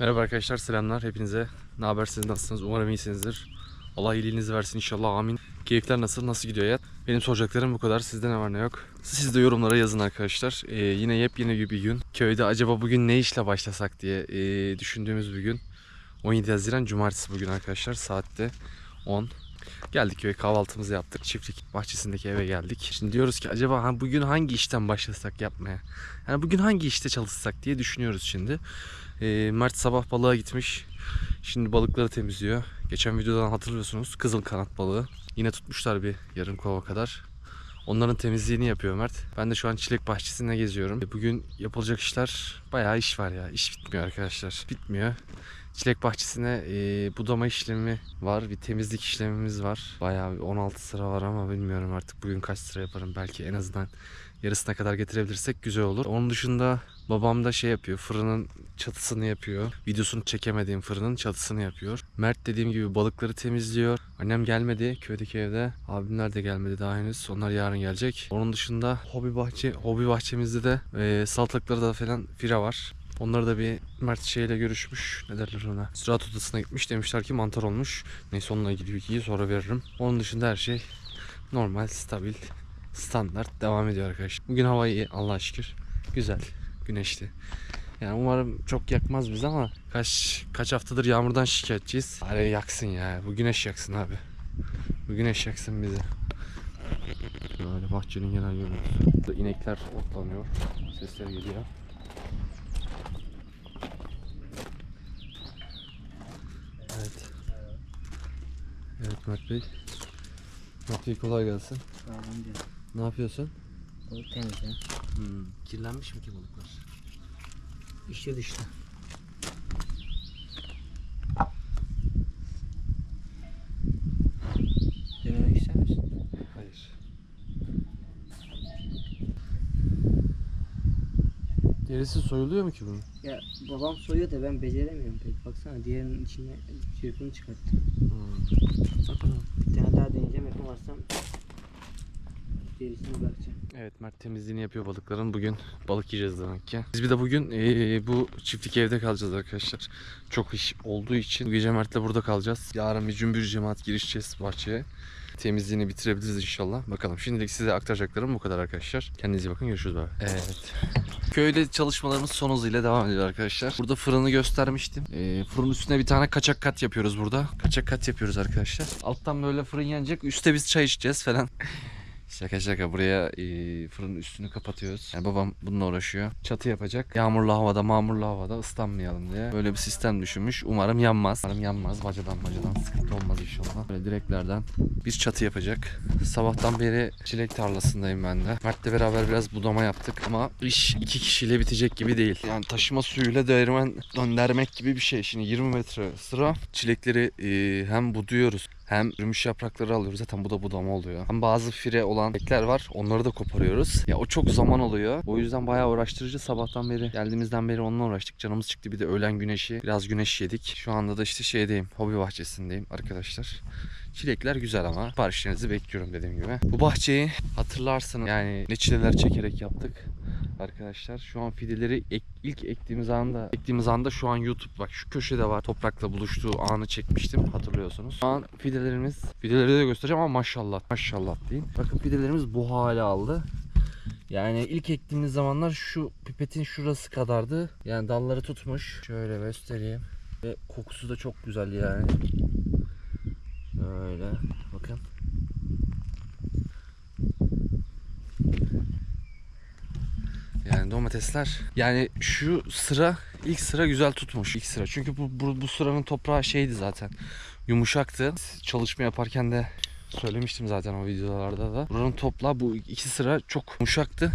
Merhaba arkadaşlar selamlar hepinize. Ne haber siz nasılsınız? Umarım iyisinizdir. Allah iyiliğinizi versin inşallah amin. Keyifler nasıl? Nasıl gidiyor hayat? Benim soracaklarım bu kadar. Sizde ne var ne yok? Siz de yorumlara yazın arkadaşlar. Ee, yine yepyeni bir gün. Köyde acaba bugün ne işle başlasak diye ee, düşündüğümüz bir gün. 17 Haziran Cumartesi bugün arkadaşlar. Saatte 10. Geldik köye kahvaltımızı yaptık. Çiftlik bahçesindeki eve geldik. Şimdi diyoruz ki acaba bugün hangi işten başlasak yapmaya? Yani bugün hangi işte çalışsak diye düşünüyoruz şimdi. Ee, Mert sabah balığa gitmiş. Şimdi balıkları temizliyor. Geçen videodan hatırlıyorsunuz kızıl kanat balığı. Yine tutmuşlar bir yarım kova kadar. Onların temizliğini yapıyor Mert. Ben de şu an çilek bahçesinde geziyorum. Bugün yapılacak işler bayağı iş var ya. İş bitmiyor arkadaşlar. Bitmiyor. Çilek bahçesine e, budama işlemi var. Bir temizlik işlemimiz var. Bayağı bir 16 sıra var ama bilmiyorum artık bugün kaç sıra yaparım. Belki en azından yarısına kadar getirebilirsek güzel olur. Onun dışında babam da şey yapıyor. Fırının çatısını yapıyor. Videosunu çekemediğim fırının çatısını yapıyor. Mert dediğim gibi balıkları temizliyor. Annem gelmedi köydeki evde. Abimler de gelmedi daha henüz. Onlar yarın gelecek. Onun dışında hobi bahçe hobi bahçemizde de e, salatalıkları da falan fira var. Onları da bir Mert şeyle görüşmüş. Ne derler ona? Ziraat odasına gitmiş. Demişler ki mantar olmuş. Neyse onunla ilgili bilgiyi sonra veririm. Onun dışında her şey normal, stabil, standart devam ediyor arkadaşlar. Bugün hava iyi Allah'a şükür. Güzel, güneşli. Yani umarım çok yakmaz bizi ama kaç kaç haftadır yağmurdan şikayetçiyiz. Araya yaksın ya. Bu güneş yaksın abi. Bu güneş yaksın bizi. Böyle bahçenin genel görüntüsü. İnekler otlanıyor. Sesler geliyor. Evet. Evet Mert Bey. Mert Bey kolay gelsin. Sağlam diyor. Ne yapıyorsun? Balık temizle. Hmm. Kirlenmiş mi ki balıklar? İşte dışta. Derisi soyuluyor mu ki bunun? Ya babam soyuyor da ben beceremiyorum pek. Baksana diğerinin içine çırpını çıkarttı. Hmm. Bir tane daha deneyeceğim yapamazsam gerisini bırakacağım. Evet Mert temizliğini yapıyor balıkların. Bugün balık yiyeceğiz demek ki. Biz bir de bugün eee, bu çiftlik evde kalacağız arkadaşlar. Çok iş olduğu için bu gece Mert'le burada kalacağız. Yarın bir cümbür cemaat girişeceğiz bahçeye. Temizliğini bitirebiliriz inşallah. Bakalım şimdilik size aktaracaklarım bu kadar arkadaşlar. Kendinize bakın görüşürüz. Bye. Evet. Köyde çalışmalarımız son hızıyla devam ediyor arkadaşlar. Burada fırını göstermiştim. Ee, fırın üstüne bir tane kaçak kat yapıyoruz burada. Kaçak kat yapıyoruz arkadaşlar. Alttan böyle fırın yanacak. Üste biz çay içeceğiz falan. Şaka şaka buraya e, fırının üstünü kapatıyoruz. Yani babam bununla uğraşıyor. Çatı yapacak. Yağmurlu havada, mağmurlu havada ıslanmayalım diye. Böyle bir sistem düşünmüş. Umarım yanmaz. Umarım yanmaz. Bacadan bacadan sıkıntı olmaz inşallah. Böyle direklerden bir çatı yapacak. Sabahtan beri çilek tarlasındayım ben de. Mert'le beraber biraz budama yaptık ama iş iki kişiyle bitecek gibi değil. Yani taşıma suyuyla değirmen döndürmek gibi bir şey. Şimdi 20 metre sıra çilekleri e, hem buduyoruz hem rümüş yaprakları alıyoruz. Zaten bu da budama oluyor. Hem bazı fire olan ekler var. Onları da koparıyoruz. Ya o çok zaman alıyor. O yüzden bayağı uğraştırıcı. Sabahtan beri geldiğimizden beri onunla uğraştık. Canımız çıktı. Bir de öğlen güneşi. Biraz güneş yedik. Şu anda da işte şeydeyim. Hobi bahçesindeyim arkadaşlar. Çilekler güzel ama siparişlerinizi bekliyorum dediğim gibi. Bu bahçeyi hatırlarsınız yani ne çileler çekerek yaptık arkadaşlar. Şu an fideleri ek- ilk ektiğimiz anda ektiğimiz anda şu an YouTube bak şu köşede var toprakla buluştuğu anı çekmiştim hatırlıyorsunuz. Şu an fidelerimiz fideleri de göstereceğim ama maşallah maşallah deyin. Bakın fidelerimiz bu hale aldı. Yani ilk ektiğimiz zamanlar şu pipetin şurası kadardı. Yani dalları tutmuş. Şöyle göstereyim. Ve kokusu da çok güzel yani. Böyle bakın. Yani domatesler yani şu sıra ilk sıra güzel tutmuş ilk sıra. Çünkü bu, bu, bu sıranın toprağı şeydi zaten. Yumuşaktı. Çalışma yaparken de söylemiştim zaten o videolarda da. Buranın toprağı bu iki sıra çok yumuşaktı.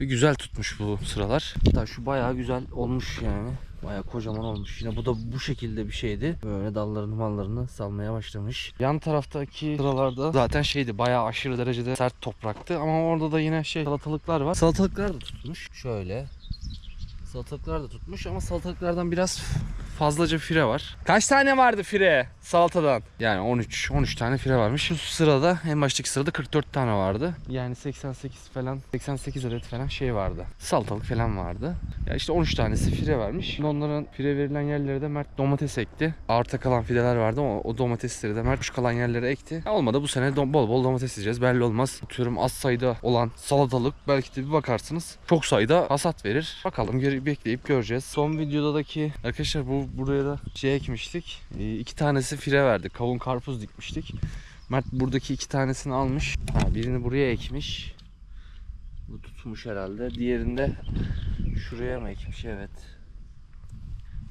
Ve güzel tutmuş bu sıralar. Hatta şu bayağı güzel olmuş yani. Bayağı kocaman olmuş. Yine bu da bu şekilde bir şeydi. Böyle dallarını mallarını salmaya başlamış. Yan taraftaki sıralarda zaten şeydi bayağı aşırı derecede sert topraktı. Ama orada da yine şey salatalıklar var. Salatalıklar da tutmuş. Şöyle. Salatalıklar da tutmuş ama salatalıklardan biraz fazlaca fire var. Kaç tane vardı fire? salatadan. Yani 13 13 tane fire varmış. Şu sırada en baştaki sırada 44 tane vardı. Yani 88 falan 88 adet falan şey vardı. Salatalık falan vardı. Ya işte 13 tanesi fire vermiş. Şimdi onların fire verilen yerlere de Mert domates ekti. Arta kalan fideler vardı ama o domatesleri de Mert şu kalan yerlere ekti. Ya olmadı bu sene bol bol domates yiyeceğiz. Belli olmaz. Atıyorum az sayıda olan salatalık belki de bir bakarsınız çok sayıda hasat verir. Bakalım geri bekleyip göreceğiz. Son videodaki arkadaşlar bu buraya da şey ekmiştik. Ee, iki tanesi fire verdi. Kavun karpuz dikmiştik. Mert buradaki iki tanesini almış. Ha, birini buraya ekmiş. Bu tutmuş herhalde. Diğerinde şuraya mı ekmiş? Evet.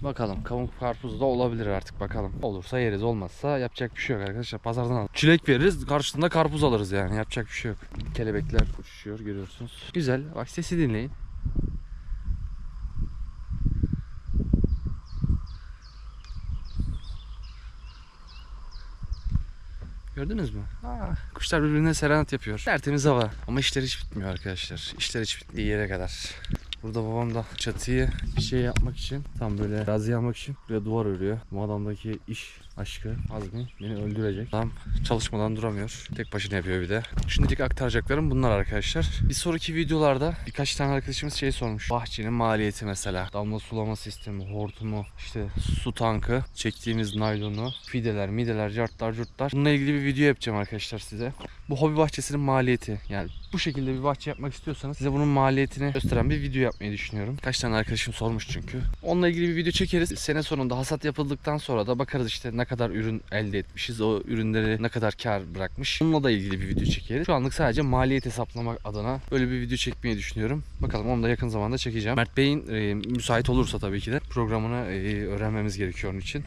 Bakalım kavun karpuz da olabilir artık bakalım. Olursa yeriz olmazsa yapacak bir şey yok arkadaşlar. Pazardan al. Çilek veririz karşılığında karpuz alırız yani yapacak bir şey yok. Kelebekler uçuşuyor görüyorsunuz. Güzel bak sesi dinleyin. Gördünüz mü? Aa, kuşlar birbirine serenat yapıyor. Tertemiz hava. Ama işler hiç bitmiyor arkadaşlar. İşler hiç bittiği yere kadar. Burada babam da çatıyı bir şey yapmak için tam böyle razı almak için buraya duvar örüyor. Bu adamdaki iş aşkı azmi beni öldürecek. Adam çalışmadan duramıyor. Tek başına yapıyor bir de. Şimdilik aktaracaklarım bunlar arkadaşlar. Bir sonraki videolarda birkaç tane arkadaşımız şey sormuş. Bahçenin maliyeti mesela. Damla sulama sistemi, hortumu, işte su tankı, çektiğimiz naylonu, fideler, mideler, cartlar, curtlar. Bununla ilgili bir video yapacağım arkadaşlar size. Bu hobi bahçesinin maliyeti. Yani bu şekilde bir bahçe yapmak istiyorsanız size bunun maliyetini gösteren bir video yapmayı düşünüyorum. Kaç tane arkadaşım sormuş çünkü. Onunla ilgili bir video çekeriz. Sene sonunda hasat yapıldıktan sonra da bakarız işte ne kadar ürün elde etmişiz. O ürünleri ne kadar kar bırakmış. Bununla da ilgili bir video çekeriz. Şu anlık sadece maliyet hesaplamak adına böyle bir video çekmeyi düşünüyorum. Bakalım onu da yakın zamanda çekeceğim. Mert Bey'in e, müsait olursa tabii ki de programını e, öğrenmemiz gerekiyor onun için.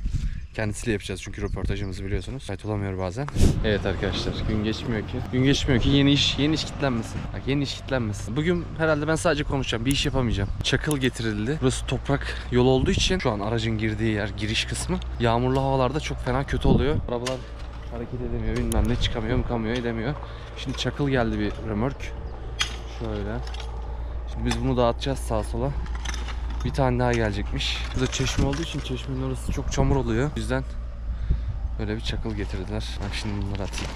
Kendisiyle yapacağız çünkü röportajımızı biliyorsunuz. Müsait olamıyor bazen. Evet arkadaşlar gün geçmiyor ki. Gün geçmiyor ki yeni iş yeni iş kitlenmesin. Bak yeni iş kitlenmesin. Bugün herhalde ben sadece konuşacağım. Bir iş yapamayacağım. Çakıl getirildi. Burası toprak yol olduğu için şu an aracın girdiği yer giriş kısmı yağmurlu havalarda çok fena kötü oluyor. Arabalar hareket edemiyor bilmem ne çıkamıyor mıkamıyor edemiyor. Şimdi çakıl geldi bir römork. Şöyle. Şimdi biz bunu dağıtacağız sağa sola. Bir tane daha gelecekmiş. Burada çeşme olduğu için çeşmenin orası çok çamur oluyor. O yüzden böyle bir çakıl getirdiler. Ben şimdi bunları atayım.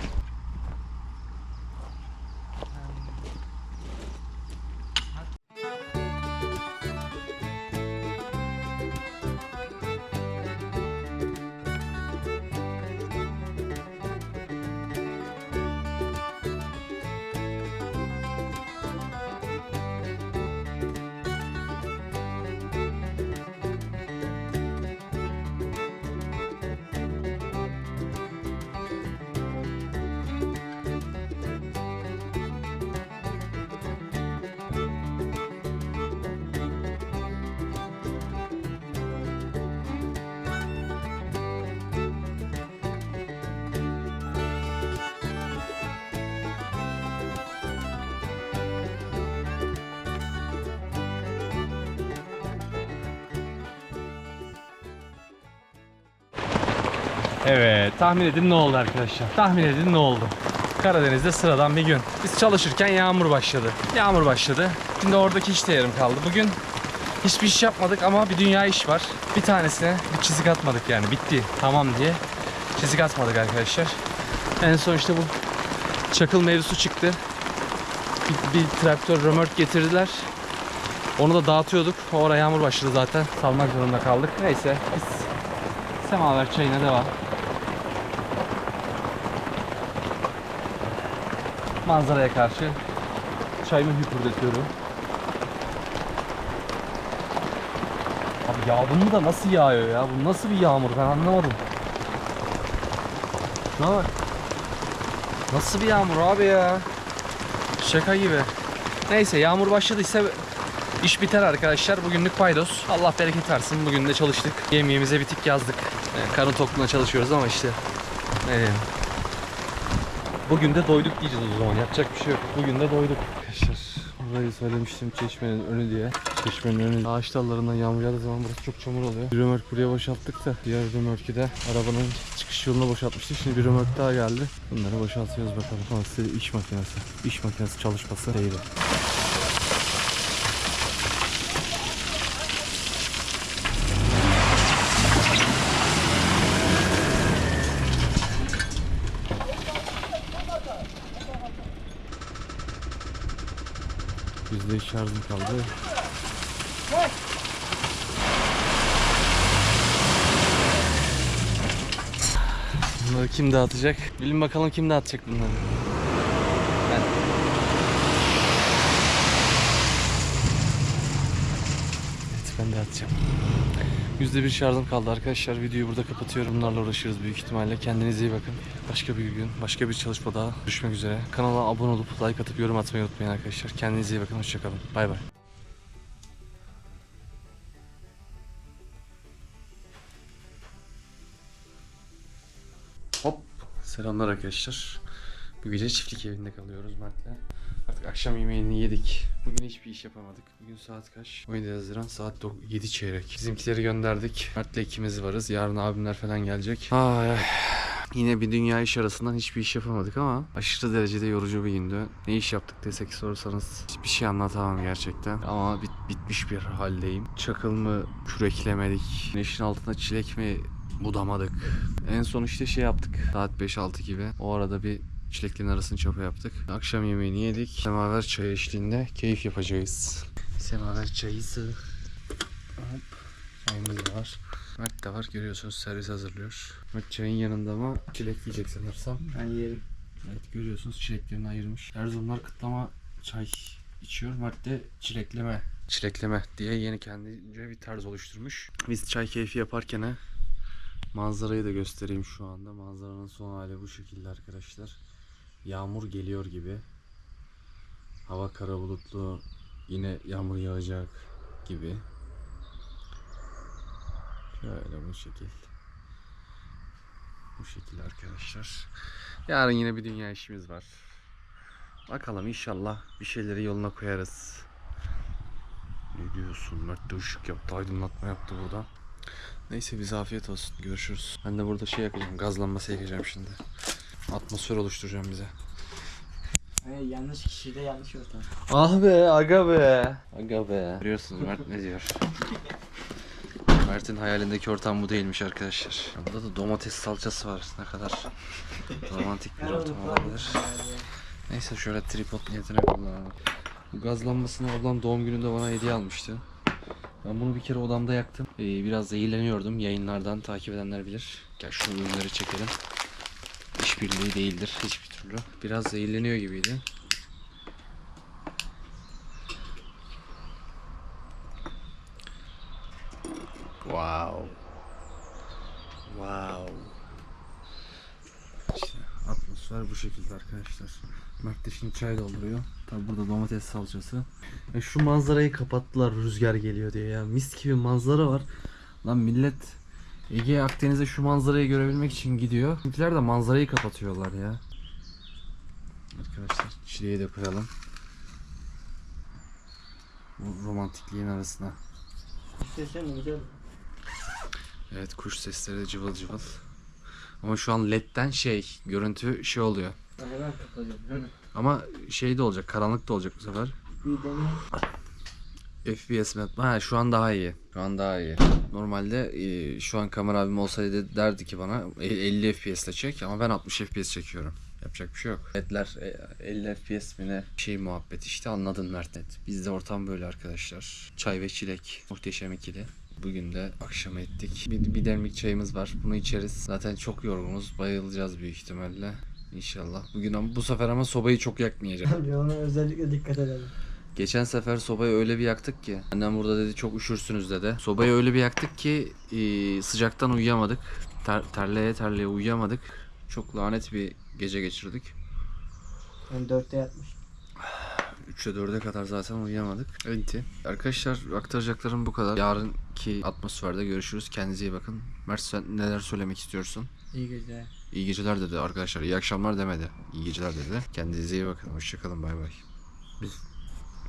Evet, tahmin edin ne oldu arkadaşlar? Tahmin edin ne oldu? Karadeniz'de sıradan bir gün. Biz çalışırken yağmur başladı. Yağmur başladı. Şimdi oradaki de yarım kaldı. Bugün hiçbir iş yapmadık ama bir dünya iş var. Bir tanesine bir çizik atmadık yani bitti tamam diye. Çizik atmadık arkadaşlar. En son işte bu çakıl mevzusu çıktı. Bir, bir traktör römork getirdiler. Onu da dağıtıyorduk. Oraya yağmur başladı zaten. Salmak zorunda kaldık. Neyse biz semaver çayına devam. Manzaraya karşı çayımı hüpürdetiyorum. Abi yağmur da nasıl yağıyor ya? Bu nasıl bir yağmur ben anlamadım. Ne var? Nasıl bir yağmur abi ya? Şaka gibi. Neyse yağmur başladıysa iş biter arkadaşlar. Bugünlük paydos. Allah bereket versin. Bugün de çalıştık. Yemeğimize bitik yazdık. Yani karın tokluğuna çalışıyoruz ama işte ne diyeyim. Bugün de doyduk diyeceğiz o zaman. Yapacak bir şey yok. Bugün de doyduk. Arkadaşlar burayı söylemiştim çeşmenin önü diye. Çeşmenin önü ağaç dallarından yağmur yağdığı zaman burası çok çamur oluyor. Bir römork buraya boşalttık da diğer römorkü de arabanın çıkış yoluna boşaltmıştık. Şimdi bir römork daha geldi. Bunları boşaltıyoruz bakalım. Ama size iş makinesi. İş makinesi çalışması değil. Yüzde üç şarjım kaldı. Bunları kim dağıtacak? Bilin bakalım kim dağıtacak bunları. Ben. Evet ben dağıtacağım. Yüzde bir şarjım kaldı arkadaşlar. Videoyu burada kapatıyorum. Bunlarla uğraşırız büyük ihtimalle. Kendinize iyi bakın. Başka bir gün, başka bir çalışma daha görüşmek üzere. Kanala abone olup like atıp yorum atmayı unutmayın arkadaşlar. Kendinize iyi bakın. Hoşçakalın. Bay bay. Hop. Selamlar arkadaşlar. Bu gece çiftlik evinde kalıyoruz Mert'le. Artık akşam yemeğini yedik. Bugün hiçbir iş yapamadık. Bugün saat kaç? 17 Haziran saat 7 çeyrek. Bizimkileri gönderdik. Mert'le ikimiz varız. Yarın abimler falan gelecek. Ay ay. Yine bir dünya iş arasından hiçbir iş yapamadık ama aşırı derecede yorucu bir gündü. Ne iş yaptık desek sorsanız hiçbir şey anlatamam gerçekten. Ama bit, bitmiş bir haldeyim. Çakıl mı küreklemedik. Güneşin altında çilek mi budamadık. En son işte şey yaptık. Saat 5-6 gibi. O arada bir çileklerin arasını çapa yaptık. Akşam yemeğini yedik. Semaver çay eşliğinde keyif yapacağız. Semaver çayısı. Hop. Çayımız var. Mert de var görüyorsunuz servis hazırlıyor. Mert çayın yanında ama çilek yiyecek sanırsam. Ben yerim. Evet görüyorsunuz çileklerini ayırmış. Erzurumlar kıtlama çay içiyor. Mert de çilekleme. Çilekleme diye yeni kendince bir tarz oluşturmuş. Biz çay keyfi yaparken manzarayı da göstereyim şu anda. Manzaranın son hali bu şekilde arkadaşlar. Yağmur geliyor gibi. Hava kara bulutlu. Yine yağmur yağacak gibi. Şöyle bu şekil. Bu şekilde arkadaşlar. Yarın yine bir dünya işimiz var. Bakalım inşallah bir şeyleri yoluna koyarız. Ne diyorsun Mert de ışık yaptı aydınlatma yaptı burada. Neyse bize afiyet olsun görüşürüz. Ben de burada şey yakacağım gazlanması yakacağım şimdi. Atmosfer oluşturacağım bize. Hayır, yanlış kişide yanlış ortam. Ah be aga be. Aga be. Görüyorsunuz Mert ne diyor. Mert'in hayalindeki ortam bu değilmiş arkadaşlar. Burada da domates salçası var. Ne kadar romantik bir ortam olabilir. Neyse şöyle tripod niyetine kullanalım. Bu gaz lambasını ablam doğum gününde bana hediye almıştı. Ben bunu bir kere odamda yaktım. Ee, biraz zehirleniyordum. Yayınlardan takip edenler bilir. Gel şu ürünleri çekelim. İşbirliği değildir hiçbir türlü. Biraz zehirleniyor gibiydi. Wow. Wow. İşte atmosfer bu şekilde arkadaşlar. Mert de şimdi çay dolduruyor. Tabi burada domates salçası. Ya şu manzarayı kapattılar rüzgar geliyor diye ya. Mis gibi manzara var. Lan millet Ege Akdeniz'e şu manzarayı görebilmek için gidiyor. Bizimkiler de manzarayı kapatıyorlar ya. Arkadaşlar çileği de koyalım. Bu romantikliğin arasına. İstesen güzel. Evet kuş sesleri de cıvıl cıvıl. Ama şu an ledden şey görüntü şey oluyor. Hemen kapatacağım? Ama şey de olacak karanlık da olacak bu sefer. Bir. FPS mi? Ha şu an daha iyi. Şu an daha iyi. Normalde e, şu an kamera abim olsaydı derdi ki bana e, 50 FPS ile çek ama ben 60 FPS çekiyorum. Yapacak bir şey yok. Ledler e, 50 FPS mi ne? Şey muhabbet işte anladın Mert net. Bizde ortam böyle arkadaşlar. Çay ve çilek. Muhteşem ikili. Bugün de akşam ettik. Bir, bir demlik çayımız var. Bunu içeriz. Zaten çok yorgunuz. Bayılacağız büyük ihtimalle. İnşallah. Bugün ama bu sefer ama sobayı çok yakmayacağım. Abi ona özellikle dikkat edelim. Geçen sefer sobayı öyle bir yaktık ki annem burada dedi çok üşürsünüz dedi. Sobayı öyle bir yaktık ki e, sıcaktan uyuyamadık. Ter, terleye terleye uyuyamadık. Çok lanet bir gece geçirdik. Ben dörtte yatmış. 3'e 4'e kadar zaten uyuyamadık. Evet. Arkadaşlar aktaracaklarım bu kadar. Yarınki atmosferde görüşürüz. Kendinize iyi bakın. Mert sen neler söylemek istiyorsun? İyi geceler. İyi geceler dedi arkadaşlar. İyi akşamlar demedi. İyi geceler dedi. Kendinize iyi bakın. Hoşçakalın. Bay bay. Biz